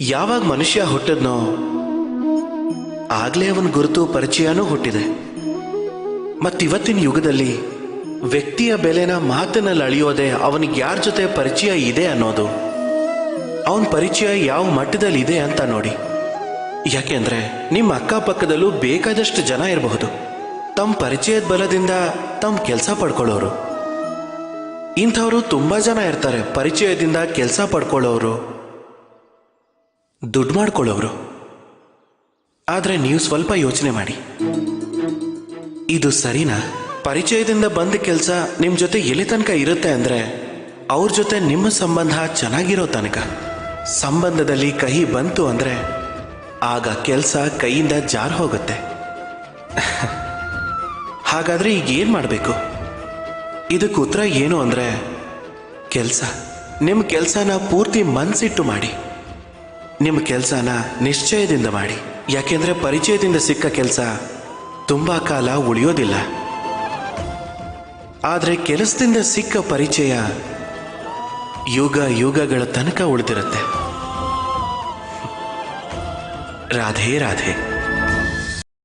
ಯಾವಾಗ ಮನುಷ್ಯ ಹುಟ್ಟಿದ್ನೋ ಆಗ್ಲೇ ಅವನ ಗುರುತು ಪರಿಚಯನೂ ಹುಟ್ಟಿದೆ. ಮತ್ತಿವತ್ತಿನ ಯುಗದಲ್ಲಿ ವ್ಯಕ್ತಿಯ ಬೆಲೆನ ಮಾತಿನಲ್ಲಿ ಅಳಿಯೋದೆ ಅವನಿಗೆ ಯಾರ ಜೊತೆ ಪರಿಚಯ ಇದೆ ಅನ್ನೋದು. ಅವನ ಪರಿಚಯ ಯಾವ ಮಟ್ಟದಲ್ಲಿ ಇದೆ ಅಂತ ನೋಡಿ. ಯಾಕೆಂದ್ರೆ ನಿಮ್ಮ ಅಕ್ಕಪಕ್ಕದಲ್ಲೂ ಬೇಕಾದಷ್ಟು ಜನ ಇರಬಹುದು. ತಮ್ಮ ಪರಿಚಯದ ಬಲದಿಂದ ತಮ್ಮ ಕೆಲಸ ಪಡ್ಕೊಳ್ಳೋರು. ಇಂಥವರು ತುಂಬಾ ಜನ ಇರ್ತಾರೆ. ಪರಿಚಯದಿಂದ ಕೆಲಸ ಪಡ್ಕೊಳ್ಳೋರು. ದುಡ್ಡು ಮಾಡ್ಕೊಳ್ಳೋರು ಆದ್ರೆ ನೀವು ಸ್ವಲ್ಪ ಯೋಚನೆ ಮಾಡಿ. ಇದು ಸರಿನಾ? ಪರಿಚಯದಿಂದ ಬಂದ ಕೆಲಸ ನಿಮ್ಮ ಜೊತೆ ಎಲ್ಲಿ ತನಕ ಇರುತ್ತೆ ಅಂದ್ರೆ ಅವ್ರ ಜೊತೆ ನಿಮ್ಮ ಸಂಬಂಧ ಚೆನ್ನಾಗಿರೋ ತನಕ. ಸಂಬಂಧದಲ್ಲಿ ಕಹಿ ಬಂತು ಅಂದ್ರೆ ಆಗ ಕೆಲಸ ಕೈಯಿಂದ ಜಾರ್ ಹೋಗುತ್ತೆ. ಹಾಗಾದ್ರೆ ಈಗ ಏನ್ ಮಾಡಬೇಕು? ಇದಕ್ಕೆ ಉತ್ತರ ಏನು ಅಂದ್ರೆ, ಕೆಲಸ. ನಿಮ್ಮ ಕೆಲಸನ ಪೂರ್ತಿ ಮನ್ಸಿಟ್ಟು ಮಾಡಿ. ನಿಮ್ಮ ಕೆಲಸನ ನಿಶ್ಚಯದಿಂದ ಮಾಡಿ. ಯಾಕೆಂದ್ರೆ ಪರಿಚಯದಿಂದ ಸಿಕ್ಕ ಕೆಲಸ ತುಂಬಾ ಕಾಲ ಉಳಿಯೋದಿಲ್ಲ. ಆದರೆ ಕೆಲಸದಿಂದ ಸಿಕ್ಕ ಪರಿಚಯ ಯುಗ ಯುಗಗಳ ತನಕ ಉಳಿದಿರುತ್ತೆ. ರಾಧೆ ರಾಧೆ.